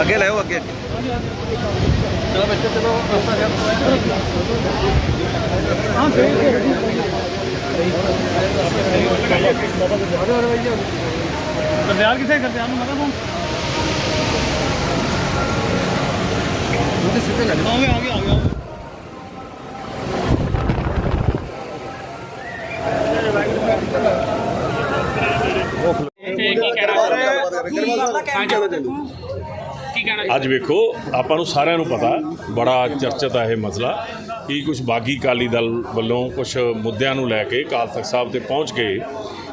ਅੱਗੇ ਲੈ ਆਓ ਅੱਗੇ ਚਲੋ ਬੱਚੇ ਚਲੋ ਗਰਦਿਆਲ ਕਿੱਥੇ ਗਰਦਿਆਲ ਨੂੰ ਮਤਲਬ ਹੁਣ ਉਹਦੇ ਸਿੱਧੇ ਲੱਗ ਆ ਗਿਆ ਆ ਗਿਆ ਆ ਗਿਆ ਅੱਜ ਵੇਖੋ ਆਪਾਂ ਨੂੰ ਸਾਰਿਆਂ ਨੂੰ ਪਤਾ ਬੜਾ ਚਰਚਿਤ ਹੈ ਇਹ ਮਸਲਾ ਕਿ ਕੁਝ ਬਾਗੀ ਕਾਲੀ ਦਲ ਵੱਲੋਂ ਕੁਝ ਮੁੱਦਿਆਂ ਨੂੰ ਲੈ ਕੇ ਅਕਾਲ ਤਖਤ ਸਾਹਿਬ ਤੇ ਪਹੁੰਚ ਕੇ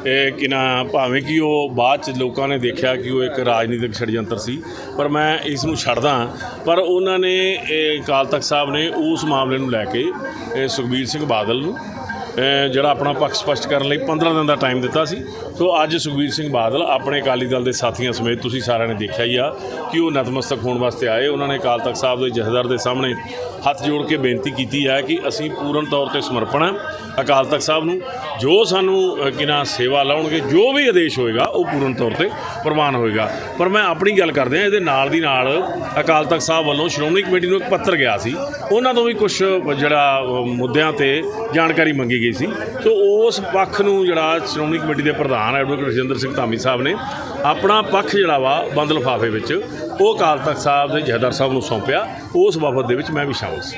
ਇਹ ਕਿ ਨਾ ਭਾਵੇਂ ਕਿ ਉਹ ਬਾਅਦ ਚ ਲੋਕਾਂ ਨੇ ਦੇਖਿਆ ਕਿ ਉਹ ਇੱਕ ਰਾਜਨੀਤਿਕ ਛੜਯੰਤਰ ਸੀ ਪਰ ਮੈਂ ਇਸ ਨੂੰ ਛੱਡਦਾ ਪਰ ਉਹਨਾਂ ਨੇ ਇਹ ਅਕਾਲ ਤਖਤ ਸਾਹਿਬ ਨੇ ਉਸ ਮਾਮਲੇ ਨੂੰ ਲੈ ਕੇ ਇਹ ਸੁਖਬੀਰ ਸਿੰਘ ਬਾਦਲ ਨੂੰ ਜਿਹੜਾ ਆਪਣਾ ਪੱਖ ਸਪਸ਼ਟ ਕਰਨ ਲਈ 15 ਦਿਨ ਦਾ ਟਾਈਮ ਦਿੱਤਾ ਸੀ। ਸੋ ਅੱਜ ਸੁਖਬੀਰ ਸਿੰਘ ਬਾਦਲ ਆਪਣੇ ਅਕਾਲੀ ਦਲ ਦੇ ਸਾਥੀਆਂ ਸਮੇਤ ਤੁਸੀਂ ਸਾਰਿਆਂ ਨੇ ਦੇਖਿਆ ਹੀ ਆ ਕਿ ਉਹ ਨਤਮਸਤਕ ਹੋਣ ਵਾਸਤੇ ਆਏ। ਉਹਨਾਂ ਨੇ ਅਕਾਲ ਤਖਤ ਸਾਹਿਬ ਦੇ ਜਥੇਦਾਰ ਦੇ ਸਾਹਮਣੇ ਹੱਥ ਜੋੜ ਕੇ ਬੇਨਤੀ ਕੀਤੀ ਹੈ ਕਿ ਅਸੀਂ ਪੂਰਨ ਤੌਰ ਤੇ ਸਮਰਪਣ ਹਾਂ ਅਕਾਲ ਤਖਤ ਸਾਹਿਬ ਨੂੰ। ਜੋ ਸਾਨੂੰ ਅਹ, ਕਿ ਨਾ ਸੇਵਾ ਲਾਉਣਗੇ ਜੋ ਵੀ ਆਦੇਸ਼ ਹੋਏਗਾ ਉਹ ਪੂਰਨ ਤੌਰ ਤੇ ਪ੍ਰਵਾਨ ਹੋਏਗਾ। ਪਰ ਮੈਂ ਆਪਣੀ ਗੱਲ ਕਰਦੇ ਹਾਂ ਇਹਦੇ ਨਾਲ ਦੀ ਨਾਲ ਅਕਾਲ ਤਖਤ ਸਾਹਿਬ ਵੱਲੋਂ ਸ਼੍ਰੋਮਣੀ ਕਮੇਟੀ ਨੂੰ ਇੱਕ ਪੱਤਰ ਗਿਆ ਸੀ। ਉਹਨਾਂ ਤੋਂ ਵੀ ਕੁਝ ਜਿਹੜਾ ਮੁੱਦਿਆਂ ਤੇ ਜਾਣਕਾਰੀ ਮੰਗੀ ਗਈ ਸੀ। ਸੋ ਉਸ ਪੱਖ ਨੂੰ ਜਿਹੜਾ ਸ਼੍ਰੋਮਣੀ ਕਮੇਟੀ ਦੇ ਪ੍ਰਧਾਨ ਐਡਵੋਕੇਟ ਰਜਿੰਦਰ ਸਿੰਘ ਧਾਮੀ ਸਾਹਿਬ ਨੇ ਆਪਣਾ ਪੱਖ ਜਿਹੜਾ ਵਾ ਬੰਦ ਲਿਫਾਫੇ ਵਿੱਚ ਉਹ ਅਕਾਲ ਤਖਤ ਸਾਹਿਬ ਦੇ ਜਹਦਰ ਸਾਹਿਬ ਨੂੰ ਸੌਂਪਿਆ, ਉਸ ਵਫ਼ਦ ਦੇ ਵਿੱਚ ਮੈਂ ਵੀ ਸ਼ਾਮਲ ਸੀ।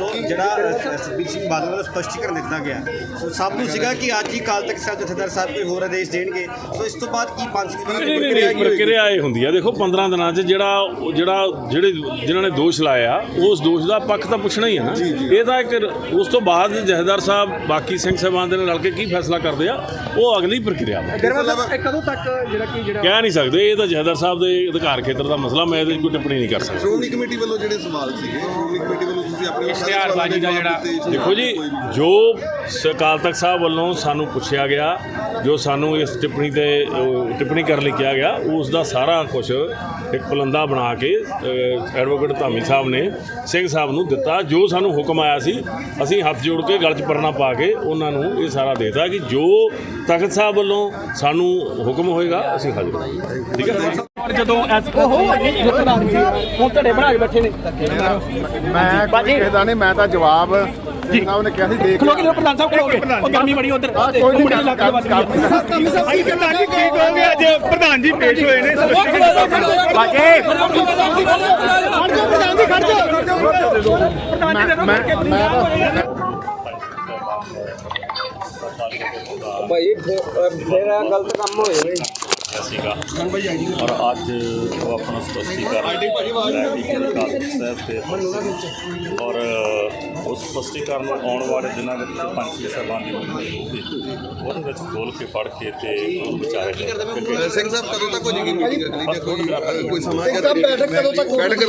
ਸੋ ਜਿਹੜਾ ਸੁਖਬੀਰ ਸਿੰਘ ਬਾਦਲ ਵੱਲੋਂ ਸਪਸ਼ਟੀਕਰਨ ਦਿੱਤਾ ਗਿਆ। ਸੋ ਸਭ ਨੂੰ ਸੀਗਾ ਕਿ ਅੱਜ ਹੀ ਕਾਲ ਤੱਕ ਸਾਹਿਬ ਜਥੇਦਾਰ ਸਾਹਿਬ ਕੋਈ ਹੋਰ ਆਦੇਸ਼ ਦੇਣਗੇ। ਸੋ ਇਸ ਤੋਂ ਬਾਅਦ ਕੀ ਪੰਜ ਦੀ ਨਹੀਂ ਨਹੀਂ ਪ੍ਰਕਿਰਿਆ ਇਹ ਹੁੰਦੀ ਆ। ਦੇਖੋ 15 ਦਿਨਾਂ 'ਚ ਜਿਹੜਾ ਜਿਹੜਾ ਜਿਹੜੇ ਜਿਨ੍ਹਾਂ ਨੇ ਦੋਸ਼ ਲਾਇਆ ਉਸ ਦੋਸ਼ ਦਾ ਪੱਖ ਤਾਂ ਪੁੱਛਣਾ ਹੀ ਹੈ ਨਾ। ਇਹ ਤਾਂ ਇੱਕ ਉਸ ਤੋਂ ਬਾਅਦ ਜਹੇਦਾਰ ਸਾਹਿਬ ਬਾਕੀ ਸਿੰਘ ਸਾਹਿਬਾਨ ਦੇ ਨਾਲ ਰਲ ਕੇ ਕੀ ਫੈਸਲਾ ਕਰਦੇ ਆ ਉਹ ਅਗਲੀ ਪ੍ਰਕਿਰਿਆ ਵਾ। ਕਦੋਂ ਤੱਕ ਜਿਹੜਾ ਕੀ ਜਿਹੜਾ ਕਹਿ ਨਹੀਂ ਸਕਦੇ ਇਹ ਤਾਂ ਜਹੇਦਾਰ ਸਾਹਿਬ ਦੇ ਅਧਿਕਾਰ ਖੇਤਰ ਦਾ ਮਸਲਾ ਮੈਂ ਇਹਦੇ ਕੋਈ ਟਿੱਪਣੀ ਨਹੀਂ ਕਰ ਸਕਦਾ। ਸ਼੍ਰੋਮਣੀ ਕਮੇਟੀ ਵੱਲੋਂ ਜਿਹੜੇ ਸਵਾਲ ਸੀਗੇ ਸ਼੍ਰੋਮਣੀ ਕਮੇਟੀ ਵੱਲੋਂ ਤੁਸੀਂ ਆਪਣੇ ਇਸ਼ਤਿਹਾਰਬਾਜ਼ੀ ਦਾ ਜਿਹੜਾ- ਦੇਖੋ ਜੀ ਜੋ ਅਕਾਲ ਤਖਤ ਸਾਹਿਬ ਵੱਲੋਂ ਸਾਨੂੰ ਪੁੱਛਿਆ ਗਿਆ ਜੋ ਸਾਨੂੰ ਇਸ ਟਿੱਪਣੀ ਤੇ ਟਿੱਪਣੀ ਕਰਨ ਲਈ ਕਿਹਾ ਗਿਆ ਉਸ ਦਾ ਸਾਰਾ ਕੁਝ ਇੱਕ ਪਲੰਦਾ ਬਣਾ ਕੇ ਐਡਵੋਕੇਟ ਧਾਮੀ ਸਾਹਿਬ ਨੇ ਸਿੰਘ ਸਾਹਿਬ ਨੂੰ ਦਿੱਤਾ। ਜੋ ਸਾਨੂੰ ਹੁਕਮ ਆਇਆ ਸੀ ਅਸੀਂ ਹੱਥ ਜੋੜ ਕੇ ਗਲ 'ਚ ਪਰਨਾ ਪਾ ਕੇ ਉਹਨਾਂ ਨੂੰ ਇਹ ਸਾਰਾ ਦੇਤਾ ਕਿ ਜੋ ਤਖਤ ਸਾਹਿਬ ਵੱਲੋਂ ਸਾਨੂੰ ਹੁਕਮ ਹੋਏਗਾ ਅਸੀਂ ਹਾਜ਼ਰ ਠੀਕ ਹੈ? ਜਦੋਂ ਐਸ ਹੁਣ ਧੜੇ ਬਣਾ ਕੇ ਬੈਠੇ ਨੇ। ਮੈਂ ਨਹੀਂ ਤਾਂ ਜਵਾਬ ਜੀ। ਸਾਹਿਬ ਨੇ ਕਿਹਾ ਸੀ ਦੇਖ ਖਲੋ ਕੇ ਪ੍ਰਧਾਨ ਸਾਹਿਬ ਖਲੋਗੇ ਉਹ ਗਰਮੀ ਬੜੀ ਉਧਰ। ਹਾਂ, ਕੋਈ ਨਹੀਂ, ਮੁੰਡੇ ਲੱਗ ਕਰ- ਵੱਜ ਕਰ- ਗਈ ਕਰ- ਭਾਈ ਪ੍ਰਧਾਨ ਜੀ ਕੀ ਕਹੋਗੇ ਅੱਜ ਪ੍ਰਧਾਨ ਜੀ ਪੇਸ਼ ਹੋਏ ਨੇ ਬਾਜੇ। ਪ੍ਰਧਾਨ ਜੀ ਖੜ ਜਾ। ਮੈਂ ਮੈਂ ਮੈਂ ਭਾਈ ਫੇਰ ਗਲਤ ਕੰਮ ਸੀਗਾ। ਔਰ ਅੱਜ ਉਹ ਆਪਣਾ ਸਪਸ਼ਟੀਕਰਨ ਲੈ ਕੇ ਗਏ ਕਾਲ ਤਖਤ ਸਾਹਿਬ ਤੇ ਔਰ ਉਸ ਸਪਸ਼ਟੀਕਰਨ ਨੂੰ ਆਉਣ ਵਾਲੇ ਦਿਨਾਂ ਵਿੱਚ ਪੰਜ ਛੇ ਸਾਹਿਬਾਨ ਦੀ ਹੋਊਗੀ। ਉਹਦੇ ਵਿੱਚ ਖੋਲ ਕੇ ਪੜ੍ਹ ਕੇ ਤੇ ਵਿਚਾਰੇ ਸਿੰਘ ਸਾਹਿਬ ਕਦੋਂ ਤੱਕ ਹੋ ਜਾਏਗੀ ਮੀਟਿੰਗ ਅਗਲੀ? ਜਾਂ ਕੋਈ ਕੋਈ ਸਮਾਂ ਬੈਠਕ ਕਦੋਂ ਤੱਕ ਬੈਠਕ ਕਦੋਂ